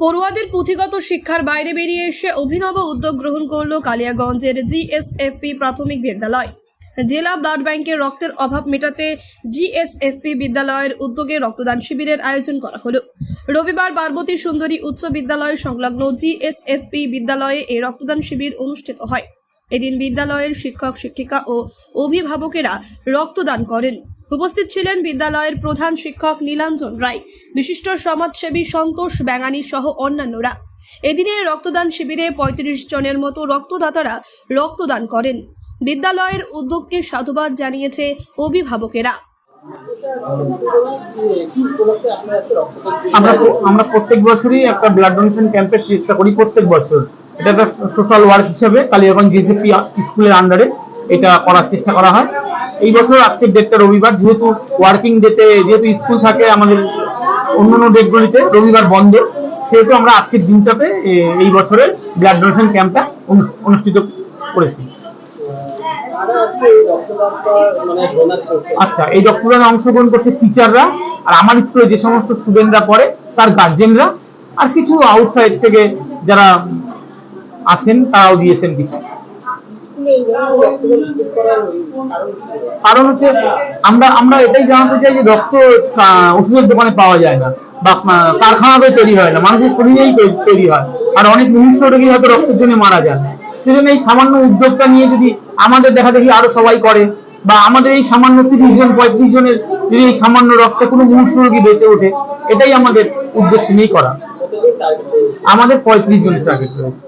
পড়ুয়াদের পুঁথিগত শিক্ষার বাইরে বেরিয়ে এসে অভিনব উদ্যোগ গ্রহণ করল কালিয়াগঞ্জের জিএসএফপি প্রাথমিক বিদ্যালয়। জেলা ব্লাড ব্যাংকের রক্তের অভাব মেটাতে জিএসএফপি বিদ্যালয়ের উদ্যোগে রক্তদান শিবিরের আয়োজন করা হলো। রবিবার পার্বতী সুন্দরী উচ্চ বিদ্যালয় সংলগ্ন জিএসএফপি বিদ্যালয়ে এই রক্তদান শিবির অনুষ্ঠিত হয়। এদিন বিদ্যালয়ের শিক্ষক, শিক্ষিকা ও অভিভাবকেরা রক্তদান করেন। উপস্থিত ছিলেন বিদ্যালয়ের প্রধান শিক্ষক নীলাঞ্জন রায়, বিশিষ্ট সমাজসেবী সন্তোষ ব্যাঙানি সহ অন্যান্যরা। এদিনের রক্তদান শিবিরে পঁয়ত্রিশ জনের মতো রক্তদাতারা রক্তদান করেন। বিদ্যালয়ের উদ্যোগকে সাধুবাদ জানিয়েছে অভিভাবকেরা। আমরা আমরা প্রত্যেক বছরই একটা ব্লাড ডোনেশন ক্যাম্পের চেষ্টা করি প্রত্যেক বছর। এটা একটা সোশ্যাল ওয়ার্ক হিসেবে কালিয়াগঞ্জ জিসিপি স্কুলের আন্ডারে এটা করার চেষ্টা করা হয়। এই বছর আজকের ডেটটা রবিবার, যেহেতু ওয়ার্কিং ডেতে যেহেতু স্কুল থাকে আমাদের অন্যান্য ডেটগুলিতে রবিবার বন্ধ। সেহেতু আমরা আজকের দিনটাতে এই বছরের ব্লাড ডোনেশন ক্যাম্পটা অনুষ্ঠ- অনুষ্ঠিত করেছি। আচ্ছা এই রক্তদানে অংশগ্রহণ করছে টিচাররা আর আমার স্কুলে যে সমস্ত স্টুডেন্টরা পড়ে, তার গার্জেনরা আর কিছু আউটসাইড থেকে যারা আছেন, তারাও দিয়েছেন কিছু। কারণ হচ্ছে আমরা আমরা এটাই জানাতে চাই যে রক্ত ওষুধের দোকানে পাওয়া যায় না বা কারখানাতে তৈরি হয় না, মানুষের শরীরেই তৈরি হয়। আর অনেক মুহূর্ত রোগী হয়তো রক্তের জন্য মারা যায় সেজন্য এই সামান্য উদ্যোগটা নিয়ে যদি আমাদের দেখা দেখি আরও সবাই করে বা আমাদের এই সামান্য তিরিশ জন, পঁয়ত্রিশ জনের যদি এই সামান্য রক্তে কোনো মুহূর্ত রোগী বেঁচে ওঠে, এটাই আমাদের উদ্দেশ্য নিয়েই করা। আমাদের পঁয়ত্রিশ জনের টার্গেট রয়েছে।